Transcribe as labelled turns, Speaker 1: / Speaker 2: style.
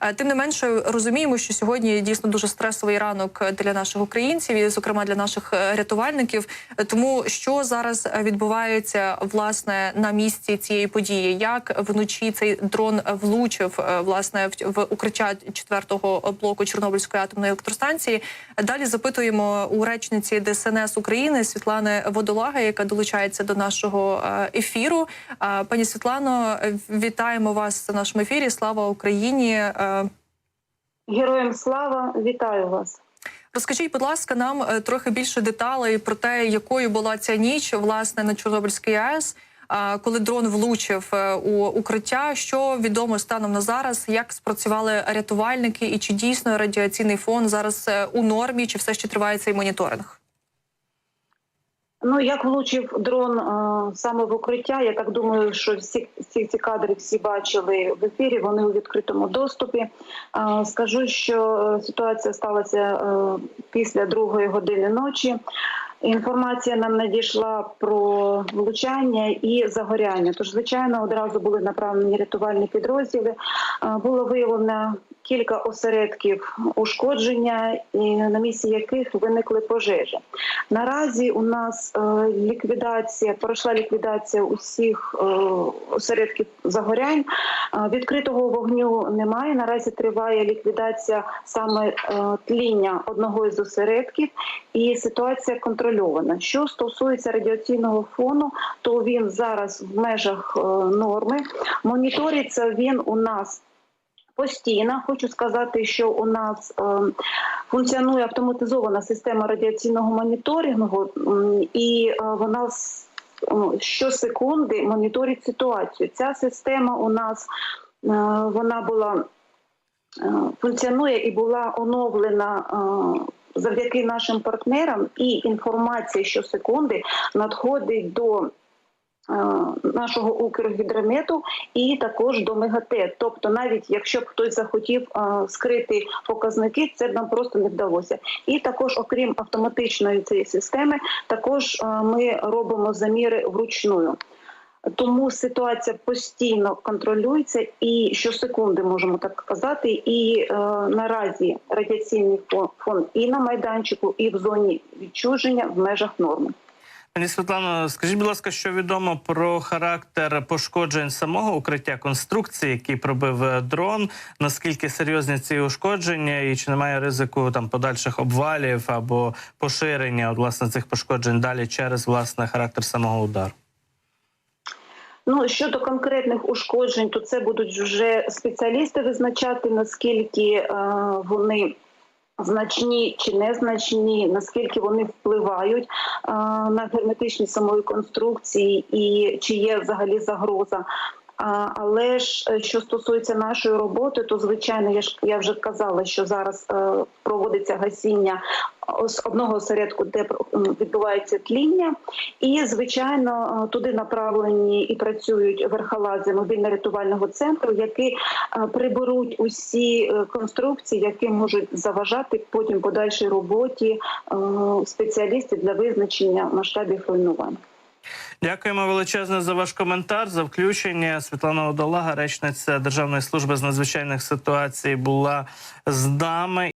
Speaker 1: Е, Тим не менше, розуміємо, що сьогодні дійсно дуже стресовий ранок для наших українців, і, зокрема для наших е, рятувальників. Тому що зараз відбувається власне на місці цієї події, як вночі цей дрон влучив е, власне в, укриття четвертого блоку Чорнобильської атомної електростанції. Далі запитуємо у речниці ДСНС України Світлани Водолага, яка долучається до нашого ефіру. Пані Світлано, вітаємо вас в нашому ефірі. Слава Україні! Е,
Speaker 2: Героям слава, вітаю вас.
Speaker 1: Розкажіть, будь ласка, нам е, трохи більше деталей про те, якою була ця ніч власне на Чорнобильській АЕС, коли дрон влучив е, у укриття. Що відомо станом на зараз? Як спрацювали рятувальники, і чи дійсно радіаційний фон зараз у нормі, чи все ще триває цей моніторинг?
Speaker 2: Ну як влучив дрон а, саме в укриття, я так думаю, що всі, всі ці кадри всі бачили в ефірі. Вони у відкритому доступі. А, скажу, що е, ситуація сталася а, після другої години ночі. Інформація нам надійшла про влучання і загоряння. Тож, звичайно, одразу були направлені рятувальні підрозділи. Е, Було виявлено кілька осередків ушкодження, на місці яких виникли пожежі. Наразі у нас е, ліквідація пройшла ліквідація усіх е, осередків загорянь. Відкритого вогню немає. Наразі триває ліквідація саме тління одного із осередків, і ситуація контрольована. Що стосується радіаційного фону, то він зараз в межах е, норми. Моніториться він у нас. Постійно хочу сказати, що у нас е, функціонує автоматизована система радіаційного моніторингу, і е, вона щосекунди моніторить ситуацію. Ця система у нас вона була функціонує і була оновлена. Завдяки нашим партнерам і інформація щосекунди надходить до е, нашого Укргідромету і також до МЕГАТЕ. Тобто, навіть якщо б хтось захотів е, скрити показники, це б нам просто не вдалося. І також, окрім автоматичної цієї системи, також е, ми робимо заміри вручную. Тому ситуація постійно контролюється і щосекунди можемо так казати. І е, наразі радіаційний фон, фон і на майданчику, і в зоні відчуження в межах норми.
Speaker 3: Пані Світлано, скажіть, будь ласка, що відомо про характер пошкоджень самого укриття конструкції, який пробив е, дрон? Наскільки серйозні ці ушкодження, і чи немає ризику там подальших обвалів або поширення от, власне цих пошкоджень далі через власне характер самого удару?
Speaker 2: Ну щодо конкретних ушкоджень, то це будуть вже спеціалісти визначати наскільки е, вони. Значні чи незначні, наскільки вони впливають е, на герметичність самої конструкції, і чи є взагалі загроза. А, але ж е, що стосується нашої роботи, то звичайно, я ж я вже казала, що зараз е, проводиться гасіння з одного осередку, де відбувається тління, і звичайно е, туди направлені і працюють верхолази мобільно-рятувального центру, які е, приберуть усі е, конструкції, які можуть заважати потім подальшій роботі спеціалістів для визначення масштабів руйнувань.
Speaker 3: Дякуємо величезно за ваш коментар, за включення. Світлана Одолага, речниця Державної служби з надзвичайних ситуацій, була з нами.